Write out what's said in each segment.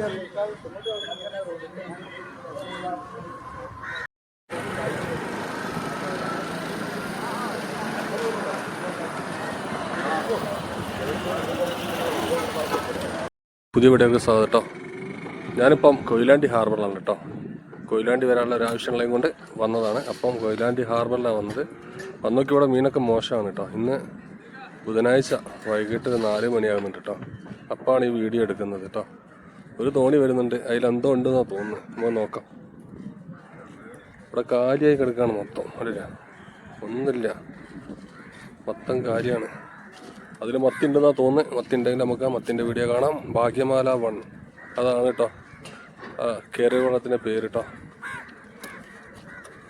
പുതിയ വീഡിയോക്ക് സ്വാഗതം കേട്ടോ. ഞാനിപ്പം കൊയിലാണ്ടി ഹാർബറിലാണ് കേട്ടോ. കൊയിലാണ്ടി വരാനുള്ള ഒരു ആവശ്യങ്ങളെയും കൊണ്ട് വന്നതാണ്. അപ്പം കൊയിലാണ്ടി ഹാർബറിലാണ് വന്നത്. വന്നൊക്കെ ഇവിടെ മീനൊക്കെ മോശമാണ് കേട്ടോ. ഇന്ന് ബുധനാഴ്ച വൈകിട്ട് നാല് മണിയാകുന്നുണ്ട് കേട്ടോ. അപ്പാണ് ഈ വീഡിയോ എടുക്കുന്നത് കേട്ടോ. ഒരു തോണി വരുന്നുണ്ട്. അതിലെന്തോ ഉണ്ടെന്നാണ് തോന്നുന്നത് നമുക്ക് നോക്കാം. ഇവിടെ കാര്യമായി കിടക്കുകയാണ് മൊത്തം. അല്ല ഒന്നുമില്ല. മൊത്തം കാര്യമാണ് അതിൽ മത്തി ഉണ്ടെന്നാ തോന്നുന്നത് മത്തി ഉണ്ടെങ്കിൽ നമുക്ക് ആ മത്തിന്റെ വീഡിയോ കാണാം. ഭാഗ്യമാല വൺ. അതാണ് കേട്ടോ. കയറിയ വെള്ളത്തിന്റെ പേര് കേട്ടോ.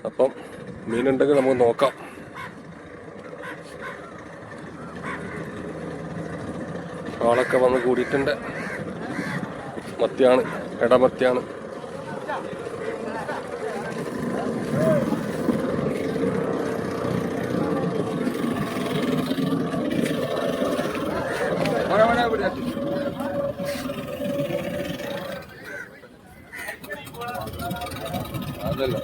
അപ്പം മീനുണ്ടെങ്കിൽ നമുക്ക് നോക്കാം. ആളൊക്കെ വന്ന് കൂടിയിട്ടുണ്ട്. മത്തിയാണ് ഇടമത്തിയാണ് അതല്ല.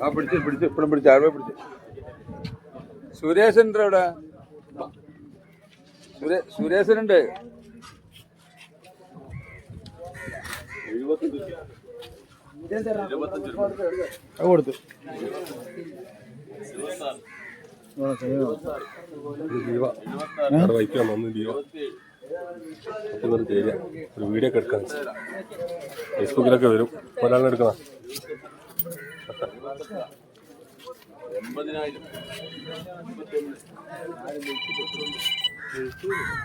ആ പിടിച്ച് പിടിച്ച് ഇപ്പഴും പിടിച്ച് ആരുടെ പിടിച്ച്? സുരേഷ് അവിടെ ഇവിടെ? സുരേ- സുരേഷനുണ്ട് അത് കൊടുത്തു. വൈക്കാൻ വന്ന് ഒരു ഒരു വീഡിയോ ഒക്കെ എടുക്കാൻ. ഫേസ്ബുക്കിലൊക്കെ വരും. ഒരാളിനെ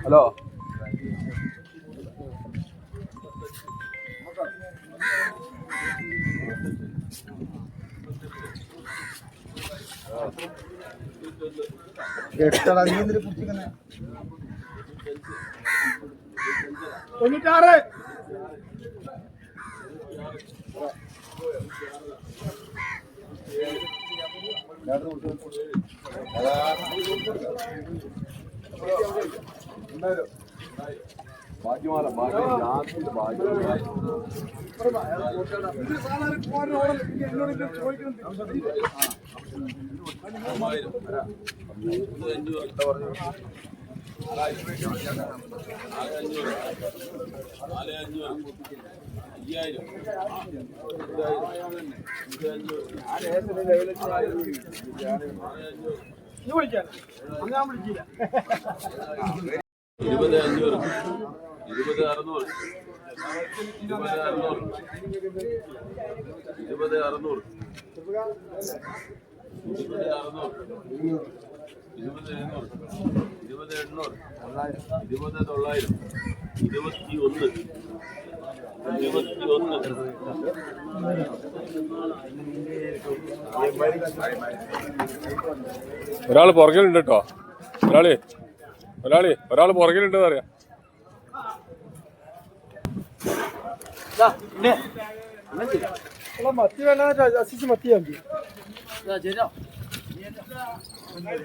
ഹലോ എട്ടടാ നീ പിടിച്ചിരിക്കുന്നെ? ഭാഗ്യമാല ഭാഗ്യം ജാതിയുടെ ഭാഗ്യമാല ഇരുപത് അഞ്ഞൂറ് ഇരുപത് അറുന്നൂറ്. ഇരുപത് അറുന്നൂറ്. ഇരുപത് അറുന്നൂറ്. ഇരുപത് അറുന്നൂറ്. ഇരുപത് എഴുന്നൂറ് ഇരുപത് എണ്ണൂറ്. ഇരുപത് തൊള്ളായിരം. ഇരുപത്തി ഒന്ന് ഇരുപത്തി ഒന്ന് ഒരാൾ പുറകിലുണ്ട് കേട്ടോ. ഒരാളി ഒരാളി ഒരാൾ പുറകിലുണ്ട് അറിയാം മത്തി വേണ്ട അസിച്ച് മത്തി മതി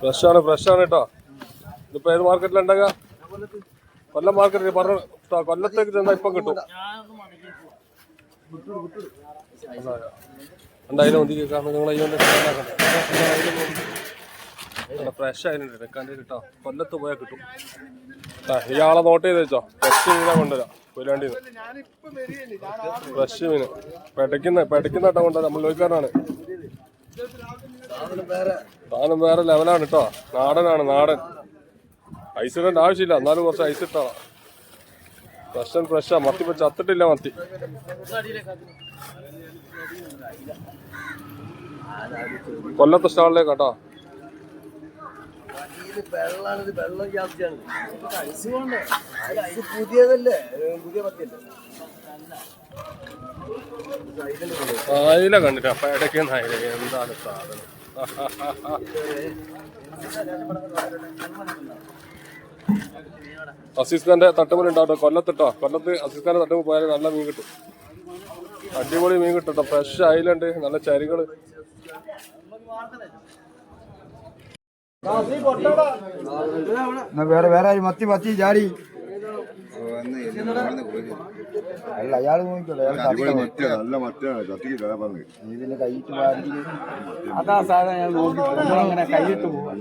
ഫ്രഷ് ആണ് ഫ്രഷ് ആണ് കേട്ടോ ഇതിപ്പോ ഏത് മാർക്കറ്റിലുണ്ടാക കൊല്ലം മാർക്കറ്റിൽ പറഞ്ഞു കൊല്ലത്തേക്ക് ചെന്നാ ഇപ്പം കിട്ടും. എന്തായാലും ഒന്തി കേൾക്കാം നിങ്ങൾ അതുകൊണ്ട് ഫ്രഷ് ആയിട്ടുണ്ട് കേട്ടോ കൊല്ലത്ത് പോയാൽ കിട്ടും. ഇയാളെ നോട്ട് ചെയ്ത് വെച്ചോ. ഫ്രഷ് മീനെ കൊണ്ടുവരാം. പുലാണ്ടി ഫ്രഷ് മീന്. പെടയ്ക്കുന്ന പെടയ്ക്കുന്ന കേട്ടോ കൊണ്ടുവരാം. നമ്മൾ ലോയിക്കാരനാണ്. താനും വേറെ ലെവലാണ് കേട്ടോ നാടനാണ് നാടൻ. ഐസ് ഇടേണ്ട ആവശ്യമില്ല. എന്നാലും കുറച്ച് ഐസ് ഇട്ടാളാം. ഫ്രഷ് ആൻഡ് ഫ്രഷാ മത്തി ഇപ്പൊ ചത്തിട്ടില്ല മത്തി. കൊല്ലത്തെ സ്റ്റാളിലേക്ക് കേട്ടോ വെള്ളാണിത് വെള്ളം ജാസ്തിയാണ് ഐസ് പുതിയതല്ലേ? പുതിയ പത്തിയല്ലേ? എന്താണ് സാധനം? അസീസ് ഖാന്റെ തട്ടുമുറി ഉണ്ടാവട്ടോ. കൊല്ലത്തിട്ടോ? കൊല്ലത്ത് അസീസ് ഖാന്റെ തട്ടുമ്പോൾ പോയാൽ നല്ല മീൻ കിട്ടും. അടിപൊളി മീൻ കിട്ടും ഫ്രഷ് ആയിലുണ്ട് നല്ല ചരികൾ. വേറെ വേറെ ആരും മത്തി മത്തി ചാടി അല്ല അയാൾ നോക്കിക്കോളൂ അയാൾ അടിപൊളി മറ്റേ നല്ല മറ്റാണ് കത്തിക്ക് തരാ പറഞ്ഞു ഇതിന് കൈയിട്ട് വാരി അതാ സാധനം ഞാൻ നോക്കി അങ്ങനെ കൈയിട്ട് പോകും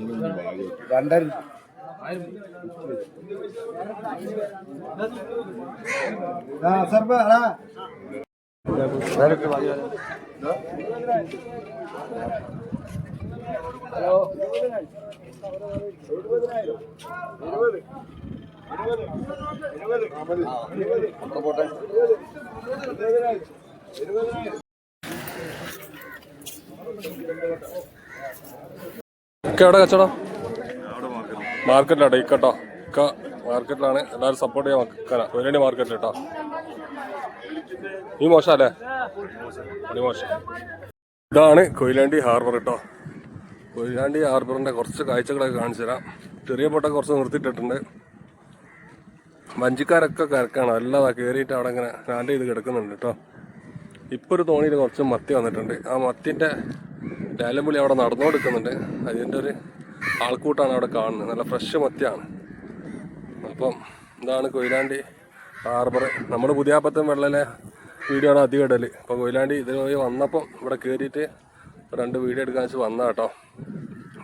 രണ്ടര ആ സർബ അടാ ഒക്കെ എവിടെ കച്ചടോ മാർക്കറ്റിലാട്ടോ ഇക്കട്ടോ. ഇക്ക മാർക്കറ്റിലാണ്. എല്ലാവരും സപ്പോർട്ട് ചെയ്യാൻ വെക്കാനാ കൊയിലാണ്ടി മാർക്കറ്റിൽ കേട്ടോ നീ മോശം അല്ലേ? നീ മോശം. ഇതാണ് കൊയിലാണ്ടി ഹാർബർ കേട്ടോ കൊയിലാണ്ടി ഹാർബറിന്റെ കുറച്ച് കാഴ്ചകളൊക്കെ കാണിച്ചു തരാം. ചെറിയ പൊട്ടൊക്കെ കുറച്ച് നിർത്തിയിട്ടിട്ടുണ്ട്. വഞ്ചിക്കാരൊക്കെ കരക്കാണ്. അല്ലാതെ കയറിയിട്ട് അവിടെ ഇങ്ങനെ സ്റ്റാൻഡ് ചെയ്ത് കിടക്കുന്നുണ്ട് കേട്ടോ. ഇപ്പോൾ ഒരു തോണിയിൽ കുറച്ച് മത്തി വന്നിട്ടുണ്ട്. ആ മത്തിന്റെ ലാലമ്പുളി അവിടെ നടന്നുകൊടുക്കുന്നുണ്ട് അതിന്റെ ഒരു ആൾക്കൂട്ടാണ് അവിടെ കാണുന്നത്. നല്ല ഫ്രഷ് മത്തിയാണ്. അപ്പം ഇതാണ് കൊയിലാണ്ടി ഹാർബർ. നമ്മുടെ പുതിയാപ്പത്തും വെള്ളലെ വീഡിയോ ആണ് അധികം ഇടൽ അപ്പോൾ കൊയിലാണ്ടി ഇതിൽ വന്നപ്പം ഇവിടെ കയറിയിട്ട് രണ്ട് വീഡിയോ എടുക്കാൻ വെച്ച് വന്ന കേട്ടോ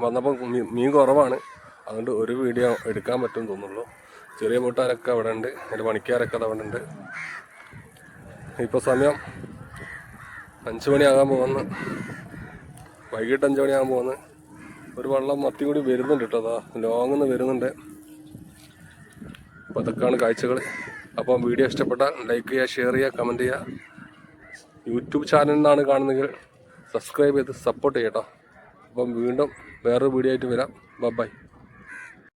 വന്നപ്പോൾ മീൻ കുറവാണ്. അതുകൊണ്ട് ഒരു വീഡിയോ എടുക്കാൻ പറ്റും തോന്നുള്ളൂ ചെറിയ ബോട്ടുകാരൊക്കെ അവിടെ ഉണ്ട്. അതിന്റെ പണിക്കാരൊക്കെ അവിടെ ഉണ്ട്. ഇപ്പോൾ സമയം അഞ്ച് മണിയാകാൻ പോകുന്നു. വൈകിട്ട് അഞ്ച് മണിയാകാൻ പോകുന്നു. ഒരു വെള്ളം മത്തി കൂടി വരുന്നുണ്ട് കേട്ടോ അതാ ലോങ്ങിൽ നിന്ന് വരുന്നുണ്ട്. അപ്പോൾ അതൊക്കെയാണ് കാഴ്ചകൾ അപ്പം വീഡിയോ ഇഷ്ടപ്പെട്ടാൽ ലൈക്ക് ചെയ്യുക ഷെയർ ചെയ്യുക കമന്റ് ചെയ്യുക. യൂട്യൂബ് ചാനലിൽ നിന്നാണ് കാണുന്നതെങ്കിൽ സബ്സ്ക്രൈബ് ചെയ്ത് സപ്പോർട്ട് ചെയ്യട്ടോ. അപ്പം വീണ്ടും വേറൊരു വീഡിയോ ആയിട്ട് വരാം. ബൈ